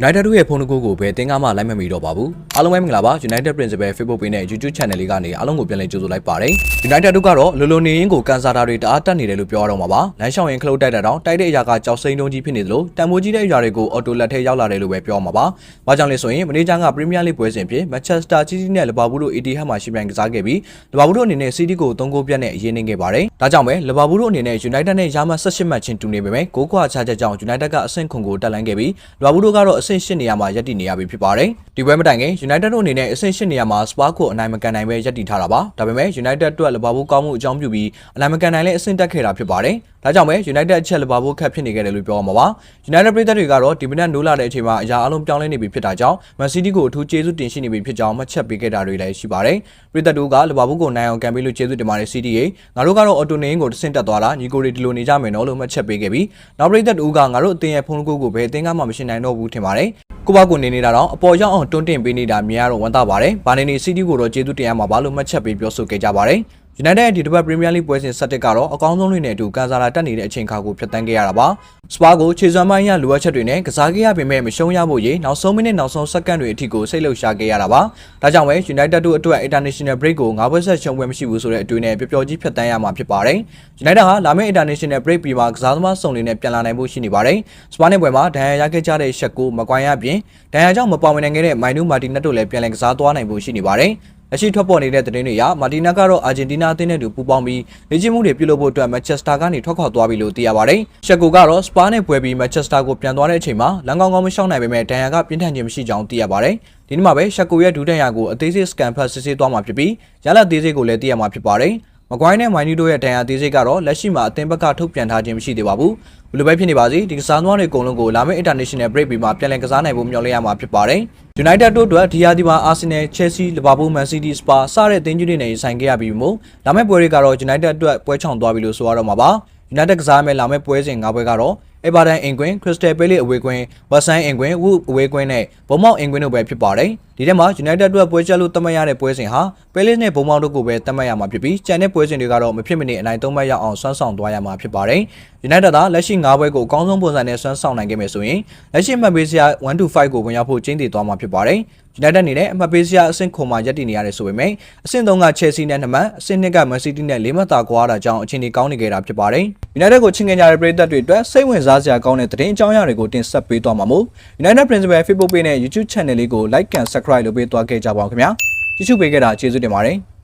United တို့ရဲ့ဖုန်းတကူကိုဘယ်တင်းကားမှလိုက်မမီတော့ပါဘူးအားလုံးပဲမင်္ဂလာပါ United Principal Facebook page နဲ့ YouTube Channel လေးကနေအားလုံးကိုပြန်လည်ကြိုဆိုလိုက်ပါတယ် United တို့ကတော့လိုလိုနေရင်းကိုကန်ဆာတာတွေတအားတက်နေတယ်လို့ပြောရတော့မှာပါလမ်းလျှောက်ရင်ခလုတ်တိုက်တဲ့တောင်တိုက်တဲ့အရာကကြောက်စိမ့်တုံးကြီးဖြစ်နေသလိုတန်မိုးကြီးတဲ့အရာတွေကိုအော်တိုလက်ထဲရောက်လာတယ်လို့ပဲပြောမှာပါဘာကြောင့်လဲဆိုရင်မနေ့ကက Premier League ပွဲစဉ်ဖြစ် Manchester City နဲ့ Liverpool တို့ Etihad မှာရှင်ပြိုင်ကစားခဲ့ပြီး Liverpool တို့အနေနဲ့ City ကို3ဂိုးပြတ်နဲ့အရေးနေခဲ့ပါတယ်ဒါကြောင့်ပဲ Liverpool တို့အနေနဲ့ United နဲ့ရာမ18မှတ်ချင်းတူနေပေမဲ့ဂိုးခွာချချက်ကြောင့် United ကအဆင့်ခွန်ကိုတက်လန်းခဲ့ပြီး Liverpool တို့ကတော့အဆင့်8နေရာမှာရပ်တည်နေရပြီဖြစ်ပါတယ်ဒီပွဲမတိုင်ခင် United တို့အနေနဲ့အဆင့်8နေရာမှာ Spurs ကိုအနိုင်မကန်နိုင်ပဲရပ်တည်ထားတာပါဒါပေမဲ့ United အတွက် Liverpool ကောင်းမှုအကြောင်းပြုပြီးအနိုင်မကန်နိုင်လဲအဆင့်တက်ခဲ့တာဖြစ်ပါတယ်ဒါကြောင့်ပဲ United အချက် Liverpool ခက်ဖြစ်နေခဲ့တယ်လို့ပြောရမှာပါ United ပြည်သက်တွေကတော့ဒီမနက်နိုးလာတဲ့အချိန်မှာအရာအလုံးပြောင်းလဲနေပြီဖြစ်တာကြောင့် Man City ကိုအထူးကျေးဇူးတင်ရှိနေပြီဖြစ်ကြောင်းမှတ်ချက်ပေးခဲ့တာတွေလည်းရှိပါတယ်ပြည်သက်တို့က Liverpool ကိုနိုင်အောင်ကန်ပေးလို့ကျေးဇူးတင်ပါတယ် City ရေငါတို့ကတော့ Auto နေကိုတဆင့်တက်သွားတာညီကိုတွေဒီလိုနေကြမယ်နော်လို့မှတ်ချက်ပေးခဲ့ပြီးနောက်ပြည်သက်တို့ကငါတို့အသင်းရဲ့ဖုန်းကိုကိုပဲအသင်းကမှမရှိနိုင်တော့ဘူးထင်ပါတယ်ကိုဘကိုနေနေတာတော့အပေါ်ရောက်အောင်တွန်းတင်ပေးနေတာမြင်ရတော့ဝန်တာပါတယ်။ဘာနေနေ City ကိုတော့ကျေးဇူးတင်ရမှာပါလို့မှတ်ချက်ပေးပြောဆိုခဲ့ကြပါတယ်။ United ရဲ့ဒီတစ်ပတ် Premier League ပွဲစဉ်7ကတော့အကောင်းဆုံးတွေနဲ့အတူကန်ဆာလာတက်နေတဲ့အချိန်ခါကိုဖျက်ဆီးခဲ့ရတာပါ။ Spa ကိုခြေစွမ်းပိုင်းရလိုအပ်ချက်တွေနဲ့ကစားခဲ့ရပေမဲ့မရှုံးရဖို့ရေနောက်ဆုံးမိနစ်နောက်ဆုံးစက္ကန့်တွေအထိကိုစိတ်လှုပ်ရှားခဲ့ရတာပါ။ဒါကြောင့်ပဲ United တို့အတွက် International Break ကို9ပွဲဆက်ရှုံးပွဲမရှိဘူးဆိုတဲ့အတွေ့နဲ့ပျော်ပျော်ကြီးဖျက်ဆီးရမှာဖြစ်ပါတယ်။ United ဟာလာမယ့် International Break ပြီးမှကစားသမားစုံတွေနဲ့ပြန်လာနိုင်ဖို့ရှိနေပါတယ်။ Spa နဲ့ပွဲမှာဒဏ်ရာရခဲ့ကြတဲ့ရှက်ကိုမကွိုင်းရပြင်ဒဏ်ရာကြောင့်မပေါဝင်နိုင်ခဲ့တဲ့မိုင်နူမာတီနက်တို့လည်းပြန်လည်ကစားသွားနိုင်ဖို့ရှိနေပါတယ်။ လက်ရှိထွက်ပေါ်နေတဲ့သတင်းတွေအရမာတီနာကတော့အာဂျင်တီးနားအသင်းနဲ့တူပူးပေါင်းပြီးလေ့ကျင့်မှုတွေပြုလုပ်ဖို့အတွက်မန်ချက်စတာကနေထွက်ခွာသွားပြီလို့သိရပါတယ်။ရှက်ကိုကတော့စပါးနဲ့ပွဲပြီးမန်ချက်စတာကိုပြန်သွားတဲ့အချိန်မှာလမ်းကောင်းကောင်းမရှောင်နိုင်ပေမဲ့ဒဏ်ရာကပြင်းထန်ခြင်းမရှိကြောင်းသိရပါတယ်။ဒီနေ့မှာပဲရှက်ကိုရဲ့ဒူးဒဏ်ရာကိုအသေးစိတ်စကန်ဖတ်စစ်ဆေးသွားမှာဖြစ်ပြီးရလဒ်သေးစိတ်ကိုလည်းသိရမှာဖြစ်ပါတယ်။ မကွိုင်းနဲ့မိုင်းနီတို့ရဲ့ဒဏ်ရာသေးစိတ်ကတော့လက်ရှိမှာအသင်းဘက်ကထုတ်ပြန်ထားခြင်းမရှိသေးပါဘူး။ဘယ်လိုပဲဖြစ်နေပါစေဒီကစားသမားတွေအကုန်လုံးကိုလာမယ့် International Break ပြီးမှပြန်လည်ကစားနိုင်ဖို့မျှော်လင့်ရမှာဖြစ်ပါတယ်။ United တို့အတွက်ဒီယာဒီမှာ Arsenal, Chelsea, Liverpool, Man City, Spurs စတဲ့အသင်းကြီးတွေနဲ့ဆိုင်ခဲ့ရပြီးမို့လာမယ့်ပွဲတွေကတော့ United အတွက်ပွဲချောင်သွားပြီလို့ဆိုရတော့မှာပါ။ United ကစားမဲ့လာမယ့်ပွဲစဉ်၅ပွဲကတော့ Everton အင်ကွင်း Crystal Palace အဝေးကွင်း West Ham အင်ကွင်း Wolves အဝေးကွင်းနဲ့ Bournemouth အင်ကွင်းတို့ပဲဖြစ်ပါတယ်။ ဒီထဲမှာ United အတွက်ပွဲချက်လို့သတ်မှတ်ရတဲ့ပွဲစဉ်ဟာ Palace နဲ့ Bournemouth တို့ကိုပဲသတ်မှတ်ရမှာဖြစ်ပြီးကျန်တဲ့ပွဲစဉ်တွေကတော့မဖြစ်မနေအနိုင်သုံးမှတ်ရအောင်ဆွမ်းဆောင်သွားရမှာဖြစ်ပါတယ်။ United ကလက်ရှိ၅ပွဲကိုအကောင်းဆုံးပုံစံနဲ့ဆွမ်းဆောင်နိုင်ခဲ့မယ်ဆိုရင်လက်ရှိမှတ်ပေးစရာ1 to 5ကိုဝင်ရောက်ဖို့ကျင်းတည်သွားမှာဖြစ်ပါတယ်။ United အနေနဲ့အမှတ်ပေးစရာအဆင့်ခွန်မှာရပ်တည်နေရတယ်ဆိုပေမဲ့အဆင့်3က Chelsea နဲ့2မှတ်အဆင့်2က Man City နဲ့4မှတ်သာကွာတာကြောင့်အခြေအနေကောင်းနေကြတာဖြစ်ပါတယ်။ United ကိုချင်းငင်ကြတဲ့ပရိသတ်တွေအတွက်စိတ်ဝင်စားစရာကောင်းတဲ့သတင်းအကြောင်းအရာတွေကိုတင်ဆက်ပေးသွားမှာမို့ United Principal Facebook Page နဲ့ YouTube Channel လေးကို Like and Subscribe လုပ်ပေးသွားခဲ့ကြပါဦးခင်ဗျာ။ကြည့်ရှုပေးခဲ့တာကျေးဇူးတင်ပါတယ်။